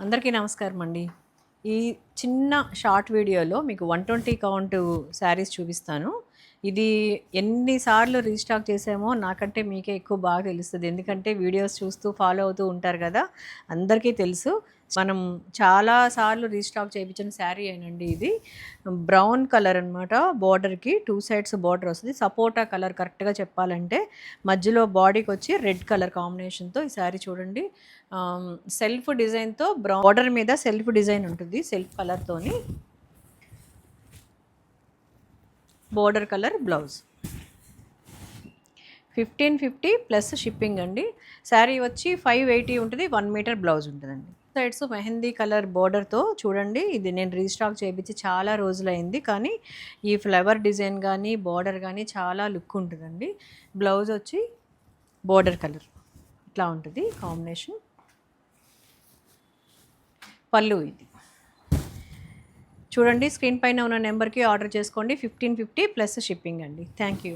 అందరికీ నమస్కారం అండి. ఈ చిన్న షార్ట్ వీడియోలో మీకు వన్ ట్వంటీ కౌంట్ శారీస్ చూపిస్తాను. ఇది ఎన్నిసార్లు రీస్టాక్ చేసామో నాకంటే మీకే ఎక్కువ బాగా తెలుస్తుంది. ఎందుకంటే వీడియోస్ చూస్తూ ఫాలో అవుతూ ఉంటారు కదా అందరికీ తెలుసు. మనం చాలా సార్లు రీస్టాక్ చేయించిన శారీ అయినండి ఇది. బ్రౌన్ కలర్ అనమాట బార్డర్కి టూ సైడ్స్ బార్డర్ వస్తుంది. సపోటా కలర్ కరెక్ట్గా చెప్పాలంటే మధ్యలో బాడీకి వచ్చి రెడ్ కలర్ కాంబినేషన్తో ఈ శారీ చూడండి. సెల్ఫ్ డిజైన్తో బ్రౌన్ బార్డర్ మీద సెల్ఫ్ డిజైన్ ఉంటుంది self కలర్తోని. Border colour blouse. Fifteen fifty plus shipping అండి. శారీ వచ్చి ఫైవ్ ఎయిటీ ఉంటుంది వన్ మీటర్ బ్లౌజ్ ఉంటుందండి. సైడ్స్ మెహందీ కలర్ బోర్డర్తో చూడండి. ఇది నేను రీస్టాక్ చేయించి చాలా రోజులైంది. కానీ ఈ ఫ్లవర్ డిజైన్ కానీ బార్డర్ కానీ చాలా లుక్ ఉంటుందండి. బ్లౌజ్ వచ్చి బోర్డర్ కలర్. ఇట్లా ఉంటుంది కాంబినేషన్. పళ్ళు ఇది. చూడండి స్క్రీన్ పైన ఉన్న నెంబర్కి ఆర్డర్ చేసుకోండి. ఫిఫ్టీన్ ఫిఫ్టీ ప్లస్ షిప్పింగ్ అండి. Thank you.